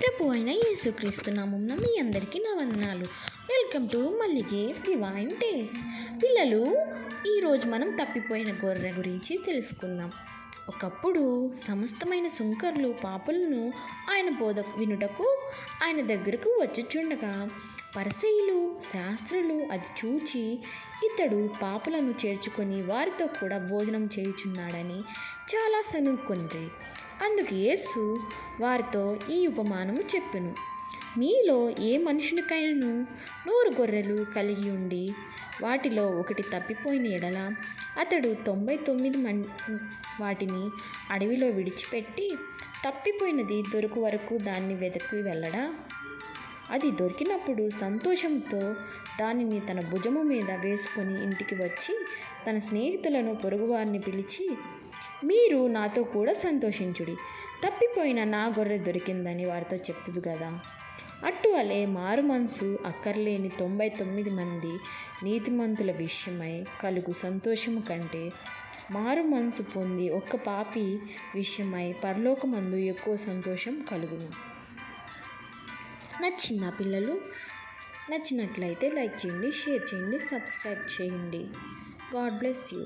ప్రభు అయిన యేసుక్రీస్తు నామంన మీ అందరికీ నా వందనాలు. Welcome to Mallige's divine tales. పిల్లలు ఈరోజు మనం తప్పిపోయిన గొర్రె గురించి తెలుసుకుందాం. ఒకప్పుడు సమస్తమైన సుంకర్లు పాపులను ఆయన బోధ వినుటకు ఆయన దగ్గరకు వచ్చుచుండగా పరిసయులు శాస్త్రులు అది చూచి ఇతడు పాపలను చేర్చుకొని వారితో కూడా భోజనం చేయుచున్నాడని చాలా సనుక్కుంది అందుకు యేసు వారితో ఈ ఉపమానము చెప్పెను. మీలో ఏ మనుషునికైనను నూరు గొర్రెలు కలిగి ఉండి వాటిలో ఒకటి తప్పిపోయిన ఎడల అతడు తొంభై తొమ్మిది మన్ వాటిని అడవిలో విడిచిపెట్టి తప్పిపోయినది దొరకు వరకు దాన్ని వెతకి వెళ్ళడా? అది దొరికినప్పుడు సంతోషంతో దానిని తన భుజము మీద వేసుకొని ఇంటికి వచ్చి తన స్నేహితులను పొరుగువారిని పిలిచి మీరు నాతో కూడా సంతోషించుడి. తప్పిపోయిన నా గొర్రె దొరికిందని వారితో చెప్పుదు కదా అట్టువలే మారు మనసు అక్కర్లేని తొంభై తొమ్మిది మంది నీతిమంతుల విషయమై కలుగు సంతోషము కంటే మారు మనసు పొంది ఒక్క పాపి విషయమై పరలోకమందు ఎక్కువ సంతోషం కలుగును. నచ్చిందా పిల్లలు నచ్చినట్లయితే లైక్ చేయండి షేర్ చేయండి సబ్స్క్రైబ్ చేయండి. God bless you.